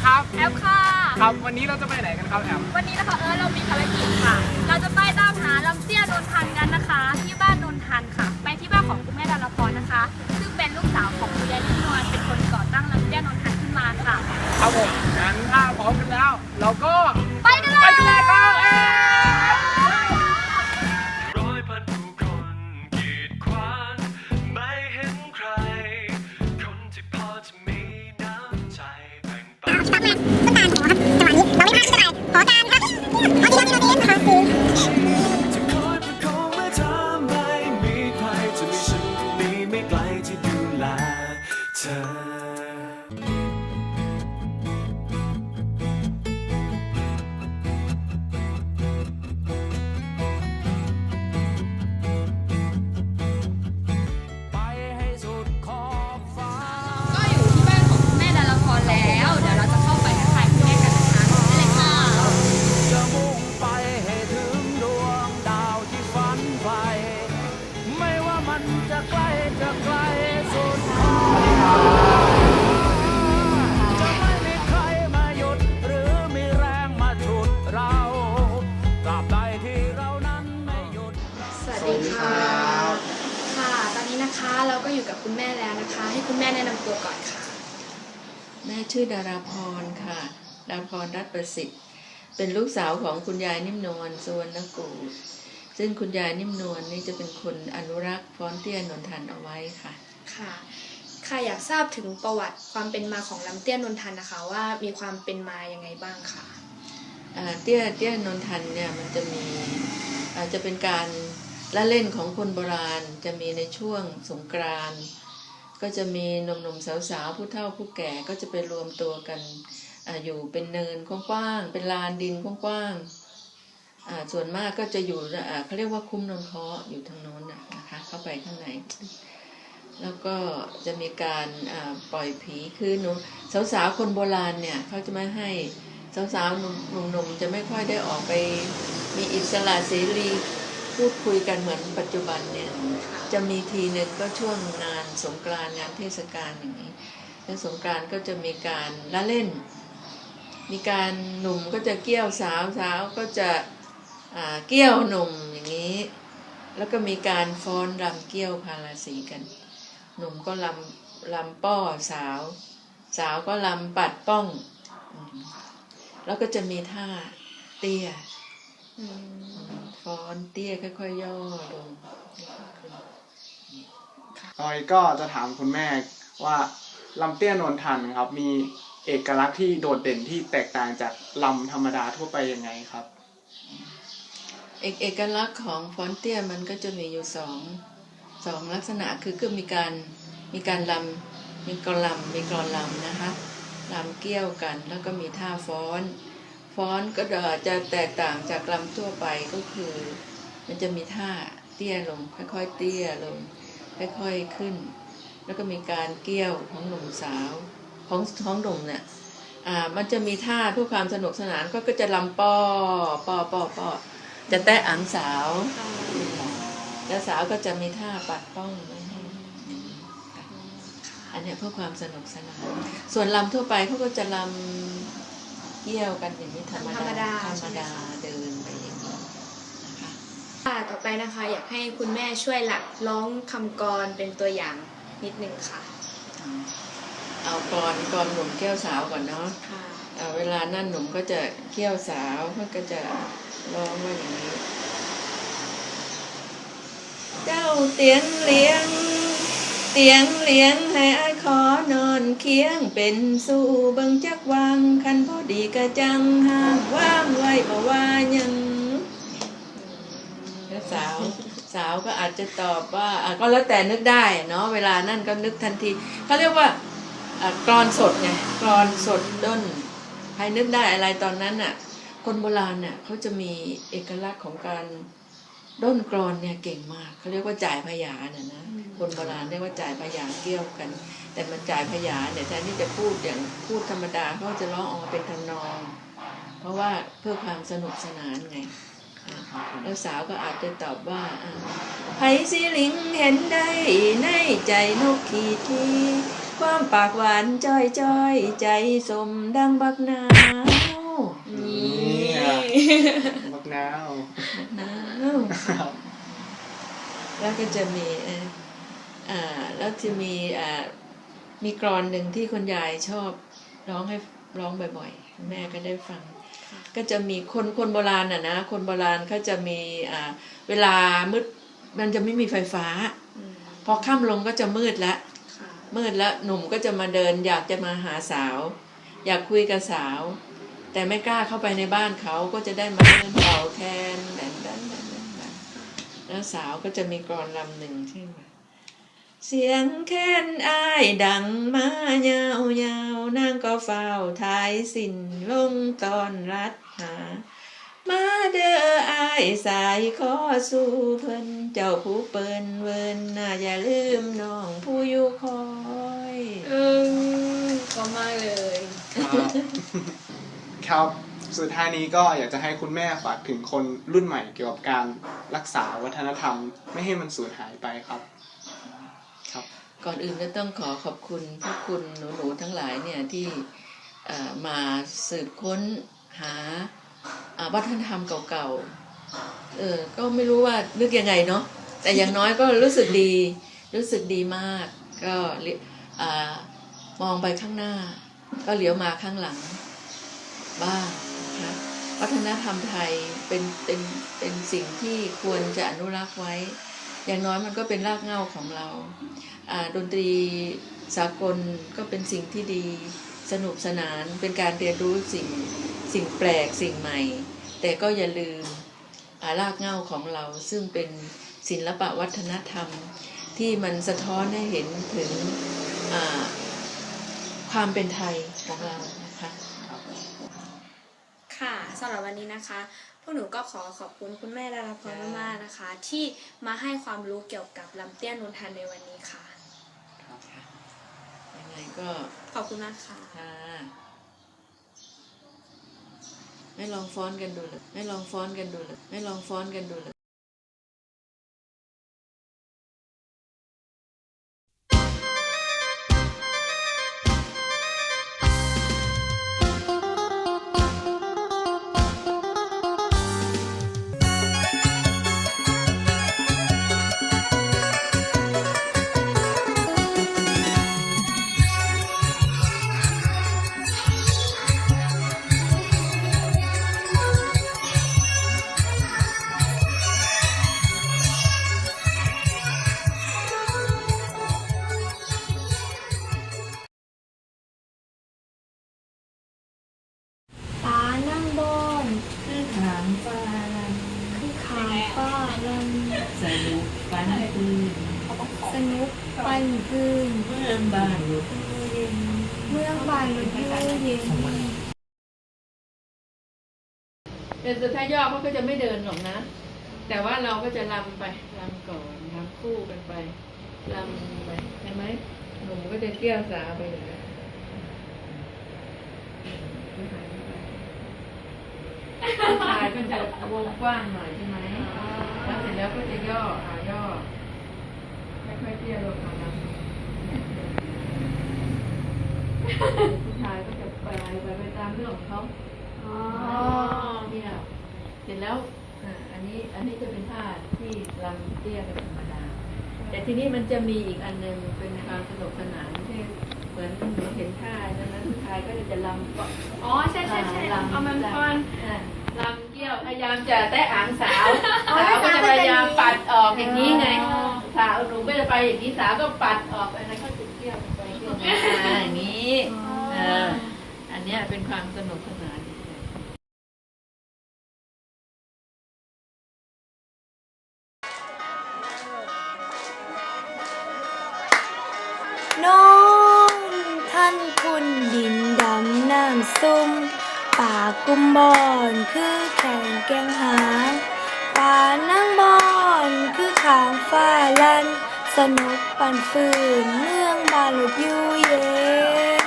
ร์ธครับ แอปค่ะ ครับวันนี้เราจะไปไหนกันครับแอมวันนี้นะคะเออเรามีภารกิจค่ะ เราจะไปตามหาลำเตี้ยนนทันกันนะคะ นนี้นะคะ เราก็อยู่กับคุณแม่แล้วนะคะ ให้คุณแม่แนะนำตัวก่อนค่ะ แม่ชื่อดาราพรค่ะ ดาราพรรัตน์ประสิทธิ์ เป็นลูกสาวของคุณยายนิ่มนวลสุวรรณกูลซึ่งคุณยายนิ่มนวลนี่จะเป็นคนอนุรักษ์ฟ้อนเตี้ยนนทันเอาไว้ค่ะ ค่ะ ค่ะอยากทราบถึงประวัติความเป็นมาของลำเตี้ยนนทันนะคะ ว่ามีความเป็นมายังไงบ้างค่ะ อ่าเตี้ยเตี้ยนนทันเนี่ยมันจะมีอาจจะเป็นการ ละเล่นของคนโบราณจะมีในช่วงสงกรานต์ก็จะมีหนุ่มๆสาวๆผู้เฒ่าผู้แก่ก็จะไปรวมตัวกันออยู่เป็นเนินกว้างๆเป็นลานดินกว้างๆส่วนมากก็จะอยู่เขาเรียกว่าคุ้มนนเคาะอยู่ทางโน้นนะคะเข้าไปข้างในแล้วก็จะมีการปล่อยผีคือหนูสาวๆคนโบราณเนี่ยเขาจะไม่ให้สาวๆหนุ่มๆจะไม่ค่อยได้ออกไปมีอิสระเสรี พูดคุยกันเหมือนปัจจุบันเนี่ยจะมีทีหนึ่งก็ช่วงงานสงกรานต์งานเทศกาลอย่างนี้แล้วสงกรานต์ก็จะมีการละเล่น มีการหนุ่มก็จะเกี้ยวสาวสาวก็จะอ่าเกี้ยวหนุ่มอย่างนี้ แล้วก็มีการฟ้อนรำเกี้ยวพาราสีกัน หนุ่มก็ลำลำป้อสาว สาวก็ลำปัดป้องอืมแล้วก็จะมีท่าเตี้ย ฟ้อนเตี้ยค่อยๆย่อลงต่อยก็จะถามคุณแม่ว่าลำเตี้ยนนทันครับ มีเอกลักษณ์ที่โดดเด่นที่แตกต่างจากลำธรรมดาทั่วไปยังไงครับ เอกเอกลักษณ์ของฟ้อนเตี้ยมันก็จะมีอยู่สองสองลักษณะคือก็มีการมีการลำมีกรอนลำมีกรอนลำนะคะลำเกี้ยวกันแล้วก็มีท่าฟ้อน ฟ้อนก็จะแตกต่างจากลำทั่วไปก็คือ มันจะมีท่าเตี้ยลง ค่อยๆเตี้ยลง ค่อยๆขึ้น แล้วก็มีการเกี้ยวของหนุ่มสาวของของหนุ่มเนี่ยอ่ามันจะมีท่าเพื่อความสนุกสนานก็ก็จะลำป้อป้อป้อป้อจะแตะอังสาวแล้วสาวก็จะมีท่าปัดป้องไว้ให้อันเนี้ยเพื่อความสนุกสนาน ส่วนลำทั่วไปเขาก็จะลำ เกี่ยวกันอย่างนี้ธรรมธรรมดาดาธรใช่รมไหมดาคะเดินไปอย่างนี้นะคะค่ะต่อไปนะคะอยากให้คุณแม่ช่วยหลักร้องคำกรเป็นตัวอย่างนิดนึงค่ะ เอากรอนกรอนหนุ่มแก้วสาวก่อนเนาะค่ะเอ่อเวลานั่นหนุ่มก็จะเกี้ยวสาวเขาก็จะร้องว่าอย่างนี้ เจ้าเตียงเลี้ยง เตียงเลี้ยงให้อายขอนอนเคียงเป็นสู่เบิงจักวังคันพอดีกะจังห่างว่างไว้บ่ว่ายังแล้วสาวสาวก็อาจจะตอบว่าก็แล้วแต่นึกได้เนาะเวลานั่นก็นึกทันทีเขาเรียกว่ากรอนสดไงกรอนสดด้นใครนึกได้อะไรตอนนั้นน่ะ คนโบราณเนี่ยเขาจะมีเอกลักษณ์ของการด้นกรอนเนี่ยเก่งมากเขาเรียกว่าจ่ายพยาเนี่ยนะ คนโบราณเรียกว่าจ่ายพยาเกี่ยวกัน แต่มันจ่ายพยาเนี่ยแทนที่จะพูดอย่างพูดธรรมดาเขาจะร้องออกมาเป็นทำนอง เพราะว่าเพื่อความสนุกสนานไงอ่าแล้วสาวก็อาจจะตอบว่าอ่าไผสิลิงเห็นได้ในใจนกขีทีความปากหวานจ้อยจ้อยใจสมดังบักนาวนี่บักนาวนาวครับแล้วก็จะมีเอ่ออ่าแล้วจะมีอ่ามีกรอนหนึ่งที่คุณยายชอบร้องให้ร้องบ่อยๆ แม่ก็ได้ฟัง ก็จะมีคนคนโบราณอะนะ คนโบราณเขาจะมีอ่าเวลามืดมันจะไม่มีไฟฟ้า พอค่ำลงก็จะมืดแล้วมืดแล้วหนุ่มก็จะมาเดิน อยากจะมาหาสาว อยากคุยกับสาว แต่ไม่กล้าเข้าไปในบ้านเขาก็จะได้มาเดินเป่าแคนแดนแดนแดนแดนแดนแล้วสาวก็จะมีกรอนลำหนึ่งใช่ไหม เสียงแค้นอ้ายดังมายาวยาวนางก็เฝ้าทายสินลงตอนรัดหา มาเด้ออายสายขอสู่เพิ่นเจ้าผู้เปิ้นเวินน่าอย่าลืมน้องผู้อยู่คอยเออก็มากเลย ครับครับสุดท้ายนี้ก็อยากจะให้คุณแม่ฝากถึงคนรุ่นใหม่เกี่ยวกับการรักษาวัฒนธรรม ไม่ให้มันสูญหายไปครับครับ ก่อนอื่นก็ต้องขอขอบคุณพวกคุณหนูๆทั้งหลายเนี่ยที่มาสืบค้นหาวัฒนธรรมเก่าๆ เออ ก็ไม่รู้ว่านึกยังไงเนาะ แต่อย่างน้อยก็รู้สึกดี รู้สึกดีมาก ก็อมองไปข้างหน้า ก็เหลียวมาข้างหลัง บ้างนะคะวัฒนธรรมไทยเป็นเป็นเป็นสิ่งที่ควรจะอนุรักษ์ไว้ อย่างน้อยมันก็เป็นรากเหง้าของเรา ดนตรีสากลก็เป็นสิ่งที่ดีสนุกสนานเป็นการเรียนรู้สิ่งสิ่งแปลกสิ่งใหม่ แต่ก็อย่าลืมารากเหง้าของเราซึ่งเป็นศิลปะวัฒนธรรม ที่มันสะท้อนให้เห็นถึงความเป็นไทยของเรานะคะ ค่ะสำหรับวันนี้นะคะ พวกหนูก็ขอขอบคุณคุณแม่ดาราพรมากๆนะคะ ที่มาให้ความรู้เกี่ยวกับลำเตี้ยนนทันในวันนี้ค่ะยังไงก็ขอบคุณมากค่ะ ค่ะไม่ลองฟ้อนกันดูเลยไม่ลองฟ้อนกันดูเลยไม่ลองฟ้อนกันดูเลย แต่สุดท้ายย่อเขาก็จะไม่เดินหรอกนะ แต่ว่าเราก็จะลำไปลำก่อนลำคู่กันไปลำไปใช่ไหมหนุ่มก็จะเกี่ยวสาไปอย่างนี้นผู้ชายก็จะวงกว้างหน่อยใช่ไหมแล้วเสร็จแล้วก็จะย่อหาย่อค่อยๆเตี้ยลงมาลำผู้ชายก็จะไปไปไปตามเรื่องของเขา อ๋อเนี่ยเสร็จแล้วอ่าอันนี้อันนี้จะเป็นท่าที่ลำเตี้ยเป็นธรรมดา แต่ทีนี้มันจะมีอีกอันหนึ่งเป็นความสนุกสนานที่เหมือนหนูเห็นท่าดังนั้นผู้ชายก็จะลำก่อนอ๋อใช่ใช่ใช่ลำเอามันเอามันอ่าลำเกี้ยวพยายามจะแตะหางสาวสาวก็จะพยายามปัดออกอย่างนี้ไง สาวหนูก็จะไปอย่างนี้สาวก็ปัดออกอันนั้นก็จะเกี้ยวไปเกี้ยวมาอย่างนี้เอออันเนี้ยเป็นความสนุกสนานน้ กุมบอนคือแข่งแกงหางปานั่งบอนคือขางฝ้าลัน สนุกปั่นฟืนเมืองบาลุดยูเย็น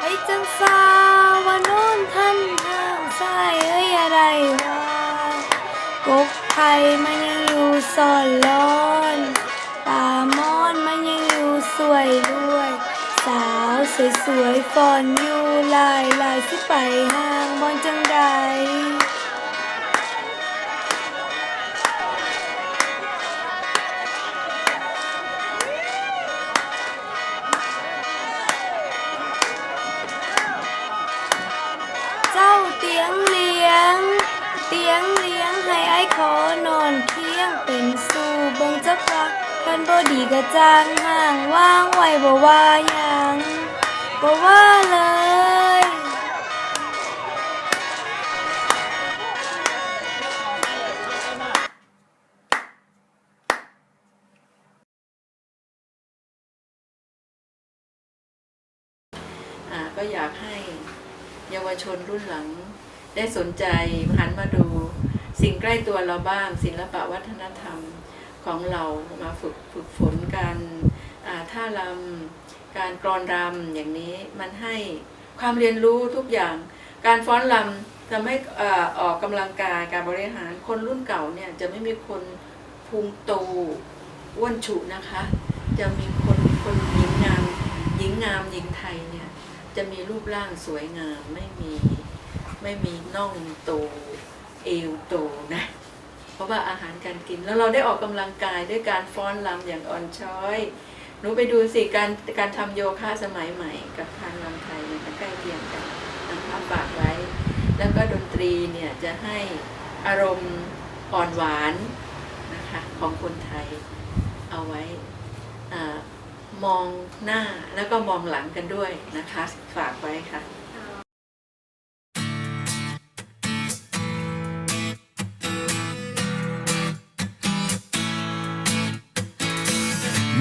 ให้จังสาวานุนท่านทางซ้าเอ้ยอะไรวะกบไทยไม่ ซ่อนร้อนป่ามอนมันยังอยู่สวยด้วย สาวสวยๆฟอนอยู่ลายลายสิไปห้างบอนจังใดเจ้าเตียงลี เตียงเลี้ยงให้ไอ้ายขอนอนเคียงเป็นสู่เบิ่งจักว่าคันบ่ดีก็จางห่างว่างไว้บ่ว่าหยังบ่ว่าเลยอ่าก็อยากให้เยาวชนรุ่นหลัง ได้สนใจหันมาดู สิ่งใกล้ตัวเราบ้าง ศิลปะวัฒนธรรมของเรามาฝึกฝึกฝนการท่ารำการกรอนรำอย่างนี้มันให้ความเรียนรู้ทุกอย่าง การฟ้อนรำทำให้อออกกำลังกายการบริหารคนรุ่นเก่าเนี่ยจะไม่มีคนพุงโตอ้วนฉุนะคะ จะมีคนคนหญิงงามหญิงงามหญิงไทยเนี่ยจะมีรูปร่างสวยงามไม่มี ไม่มีน่องโตเอวโตนะ เพราะว่าอาหารการกินแล้วเราได้ออกกำลังกายด้วยการฟ้อนรำอย่างอ่อนช้อยหนูไปดูสิการการทำโยคะสมัยใหม่ กับการรำไทยเนี่ยมันใกล้เคียงกันนะคะฝากไว้ แล้วก็ดนตรีเนี่ยจะให้อารมณ์อ่อนหวานนะคะของคนไทยเอาไว้มองหน้าแล้วก็มองหลังกันด้วยนะคะ ฝากไว้ค่ะ